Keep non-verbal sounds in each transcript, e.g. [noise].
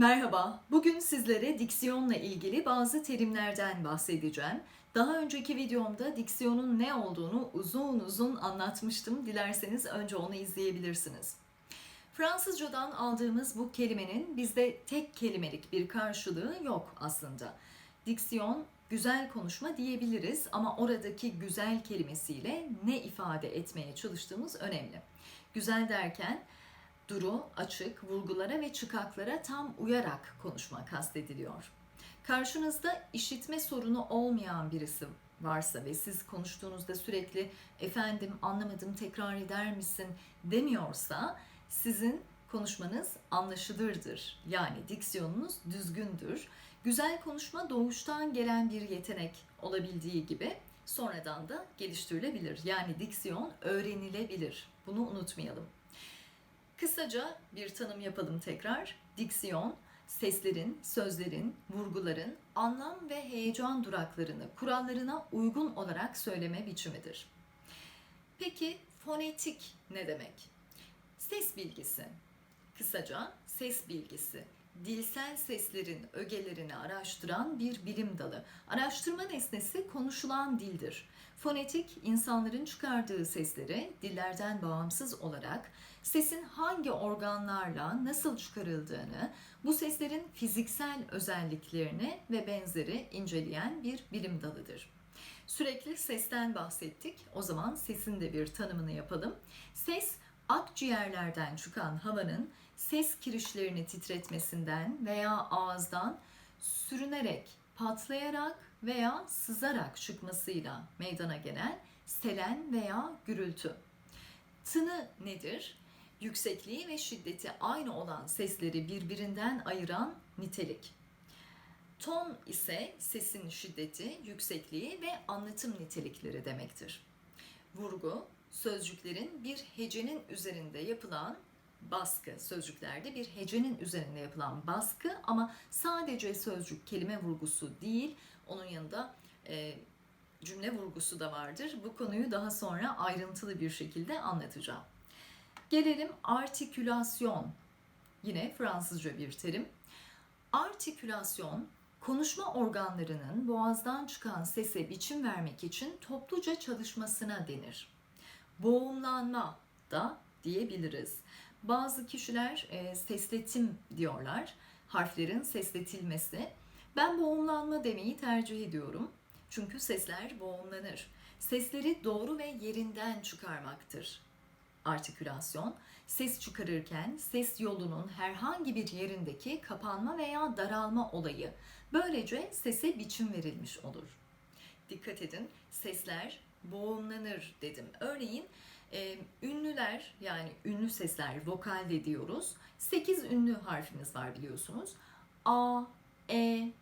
Merhaba, bugün sizlere diksiyonla ilgili bazı terimlerden bahsedeceğim. Daha önceki videomda diksiyonun ne olduğunu uzun uzun anlatmıştım. Dilerseniz önce onu izleyebilirsiniz. Fransızcadan aldığımız bu kelimenin bizde tek kelimelik bir karşılığı yok aslında. Diksiyon güzel konuşma diyebiliriz ama oradaki güzel kelimesiyle ne ifade etmeye çalıştığımız önemli. Güzel derken duru, açık, vurgulara ve çıkaklara tam uyarak konuşma kastediliyor. Karşınızda işitme sorunu olmayan birisi varsa ve siz konuştuğunuzda sürekli efendim anlamadım tekrar eder misin demiyorsa sizin konuşmanız anlaşılırdır. Yani diksiyonunuz düzgündür. Güzel konuşma doğuştan gelen bir yetenek olabildiği gibi sonradan da geliştirilebilir. Yani diksiyon öğrenilebilir. Bunu unutmayalım. Kısaca bir tanım yapalım tekrar. Diksiyon, seslerin, sözlerin, vurguların anlam ve heyecan duraklarını kurallarına uygun olarak söyleme biçimidir. Peki fonetik ne demek? Ses bilgisi. Kısaca ses bilgisi. Dilsel seslerin ögelerini araştıran bir bilim dalı. Araştırma nesnesi konuşulan dildir. Fonetik, insanların çıkardığı sesleri dillerden bağımsız olarak sesin hangi organlarla nasıl çıkarıldığını, bu seslerin fiziksel özelliklerini ve benzeri inceleyen bir bilim dalıdır. Sürekli sesten bahsettik. O zaman sesin de bir tanımını yapalım. Ses, akciğerlerden çıkan havanın ses kirişlerini titretmesinden veya ağızdan sürünerek, patlayarak veya sızarak çıkmasıyla meydana gelen selen veya gürültü. Tını nedir? Yüksekliği ve şiddeti aynı olan sesleri birbirinden ayıran nitelik. Ton ise sesin şiddeti, yüksekliği ve anlatım nitelikleri demektir. Vurgu, sözcüklerin bir hecenin üzerinde yapılan baskı, sözcüklerde bir hecenin üzerinde yapılan baskı ama sadece sözcük kelime vurgusu değil, onun yanında e, cümle vurgusu da vardır. Bu konuyu daha sonra ayrıntılı bir şekilde anlatacağım. Gelelim artikülasyon. Yine Fransızca bir terim. Artikülasyon, konuşma organlarının boğazdan çıkan sese biçim vermek için topluca çalışmasına denir. Boğumlanma da diyebiliriz. Bazı kişiler e, sesletim diyorlar. Harflerin sesletilmesi. Ben boğumlanma demeyi tercih ediyorum. Çünkü sesler boğumlanır. Sesleri doğru ve yerinden çıkarmaktır. Artikülasyon, ses çıkarırken ses yolunun herhangi bir yerindeki kapanma veya daralma olayı. Böylece sese biçim verilmiş olur. Dikkat edin, sesler boğumlanır dedim. Örneğin e, ünlüler yani ünlü sesler vokal de diyoruz. 8 ünlü harfimiz var biliyorsunuz. A, E, I,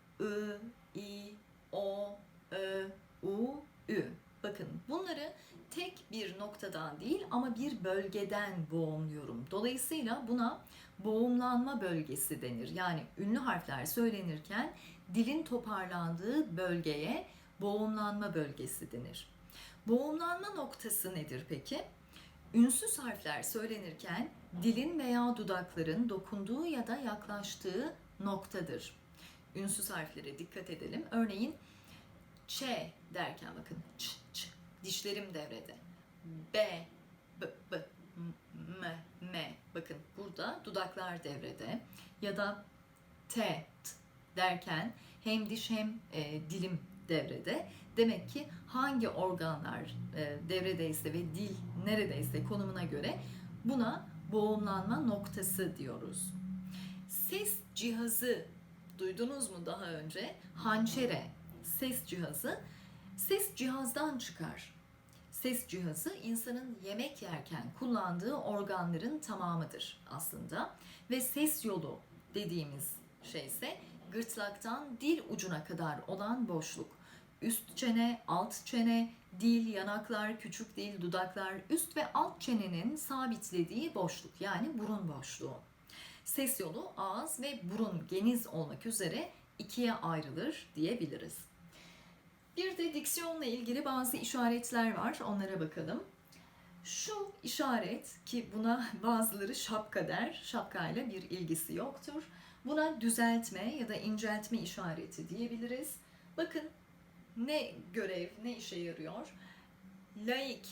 I, O, Ö, U, Ü. Bakın bunları tek bir noktadan değil ama bir bölgeden boğumluyorum. Dolayısıyla buna boğumlanma bölgesi denir. Yani ünlü harfler söylenirken dilin toparlandığı bölgeye boğumlanma bölgesi denir. Boğumlanma noktası nedir peki? Ünsüz harfler söylenirken dilin veya dudakların dokunduğu ya da yaklaştığı noktadır. Ünsüz harflere dikkat edelim. Örneğin ç derken bakın ç ç dişlerim devrede. B b b m m bakın burada dudaklar devrede ya da t t derken hem diş hem e, dilim devrede. Demek ki hangi organlar e, devredeyse ve dil neredeyse konumuna göre buna boğumlanma noktası diyoruz. Ses cihazı duydunuz mu daha önce? Hançere ses cihazı ses cihazdan çıkar. Ses cihazı insanın yemek yerken kullandığı organların tamamıdır aslında ve ses yolu dediğimiz şey ise gırtlaktan dil ucuna kadar olan boşluk. Üst çene, alt çene, dil, yanaklar, küçük dil, dudaklar, üst ve alt çenenin sabitlediği boşluk yani burun boşluğu. Ses yolu ağız ve burun geniz olmak üzere ikiye ayrılır diyebiliriz. Bir de diksiyonla ilgili bazı işaretler var. Onlara bakalım. Şu işaret ki buna [laughs] bazıları şapka der. Şapkayla bir ilgisi yoktur. Buna düzeltme ya da inceltme işareti diyebiliriz. Bakın ne görev, ne işe yarıyor? Laik.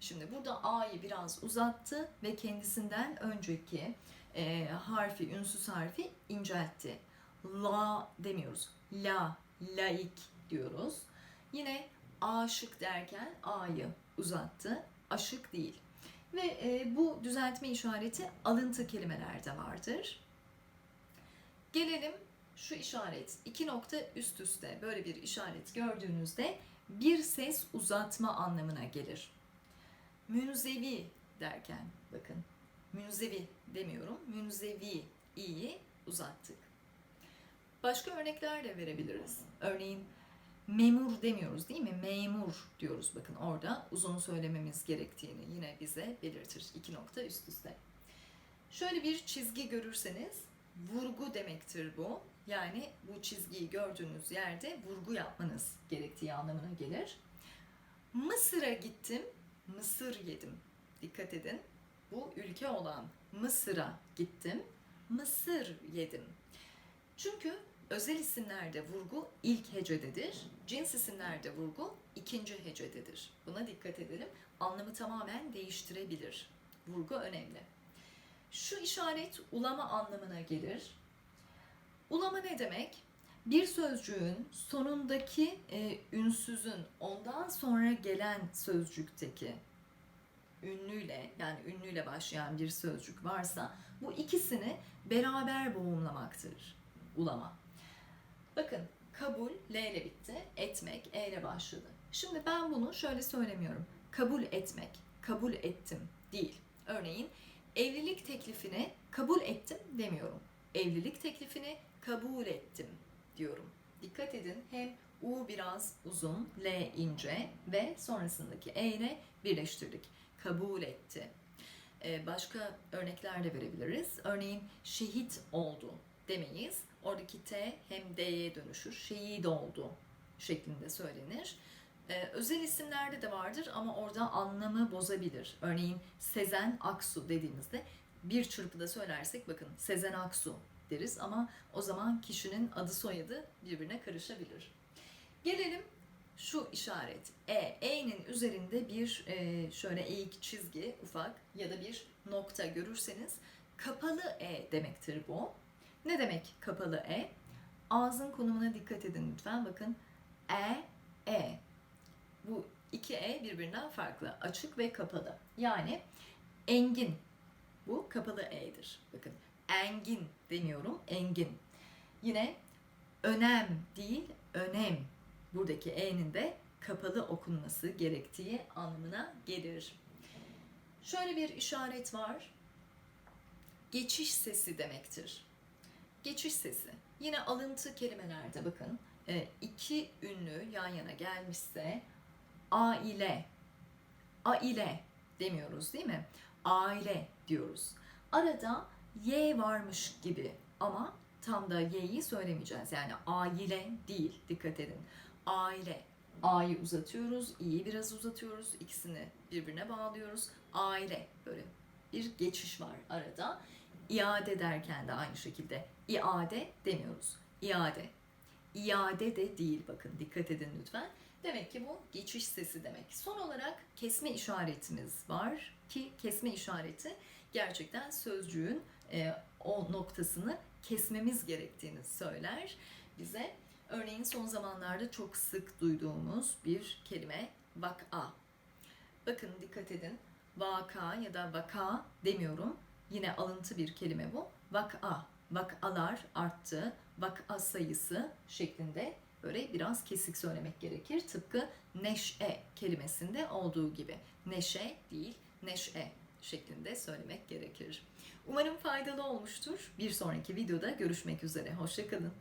Şimdi burada A'yı biraz uzattı ve kendisinden önceki e, harfi, ünsüz harfi inceltti. La demiyoruz. La, laik diyoruz. Yine aşık derken A'yı uzattı. Aşık değil. Ve e, bu düzeltme işareti alıntı kelimelerde vardır. Gelelim şu işaret. iki nokta üst üste böyle bir işaret gördüğünüzde bir ses uzatma anlamına gelir. Münzevi derken bakın münzevi demiyorum. Münzevi i'yi uzattık. Başka örnekler de verebiliriz. Örneğin memur demiyoruz değil mi? Memur diyoruz. Bakın orada uzun söylememiz gerektiğini yine bize belirtir. iki nokta üst üste. Şöyle bir çizgi görürseniz vurgu demektir bu. Yani bu çizgiyi gördüğünüz yerde vurgu yapmanız gerektiği anlamına gelir. Mısır'a gittim, mısır yedim. Dikkat edin. Bu ülke olan Mısır'a gittim, mısır yedim. Çünkü özel isimlerde vurgu ilk hecededir, cins isimlerde vurgu ikinci hecededir. Buna dikkat edelim. Anlamı tamamen değiştirebilir. Vurgu önemli. Şu işaret ulama anlamına gelir. Ulama ne demek? Bir sözcüğün sonundaki e, ünsüzün ondan sonra gelen sözcükteki ünlüyle yani ünlüyle başlayan bir sözcük varsa bu ikisini beraber boğumlamaktır ulama. Bakın kabul L ile bitti, etmek E ile başladı. Şimdi ben bunu şöyle söylemiyorum. Kabul etmek, kabul ettim değil. Örneğin evlilik teklifini kabul ettim demiyorum. Evlilik teklifini kabul ettim diyorum. Dikkat edin hem U biraz uzun, L ince ve sonrasındaki E ile birleştirdik. Kabul etti. Ee, başka örnekler de verebiliriz. Örneğin şehit oldu demeyiz. Oradaki T hem D'ye dönüşür. Şehit oldu şeklinde söylenir. Ee, özel isimlerde de vardır ama orada anlamı bozabilir. Örneğin Sezen Aksu dediğimizde bir çırpıda söylersek bakın Sezen Aksu deriz ama o zaman kişinin adı soyadı birbirine karışabilir. Gelelim şu işaret E. E'nin üzerinde bir e, şöyle eğik çizgi ufak ya da bir nokta görürseniz kapalı E demektir bu. Ne demek kapalı E? Ağzın konumuna dikkat edin lütfen. Bakın E, E. Bu iki E birbirinden farklı. Açık ve kapalı. Yani engin. Bu kapalı E'dir. Bakın engin demiyorum. Engin. Yine önem değil, önem. Buradaki E'nin de kapalı okunması gerektiği anlamına gelir. Şöyle bir işaret var. Geçiş sesi demektir. Geçiş sesi. Yine alıntı kelimelerde bakın. e, iki ünlü yan yana gelmişse aile, aile demiyoruz değil mi? Aile diyoruz. Arada y varmış gibi ama tam da y'yi söylemeyeceğiz. Yani aile değil. Dikkat edin. Aile. A'yı uzatıyoruz, i'yi biraz uzatıyoruz. İkisini birbirine bağlıyoruz. Aile böyle bir geçiş var arada. İade derken de aynı şekilde iade demiyoruz. İade. İade de değil bakın dikkat edin lütfen. Demek ki bu geçiş sesi demek. Son olarak kesme işaretimiz var ki kesme işareti gerçekten sözcüğün e, o noktasını kesmemiz gerektiğini söyler bize. Örneğin son zamanlarda çok sık duyduğumuz bir kelime vak'a. Bakın dikkat edin. Vaka ya da vaka demiyorum. Yine alıntı bir kelime bu. Vak'a. Vakalar arttı. Vaka sayısı şeklinde böyle biraz kesik söylemek gerekir. Tıpkı neşe kelimesinde olduğu gibi. Neşe değil, neşe şeklinde söylemek gerekir. Umarım faydalı olmuştur. Bir sonraki videoda görüşmek üzere. Hoşçakalın.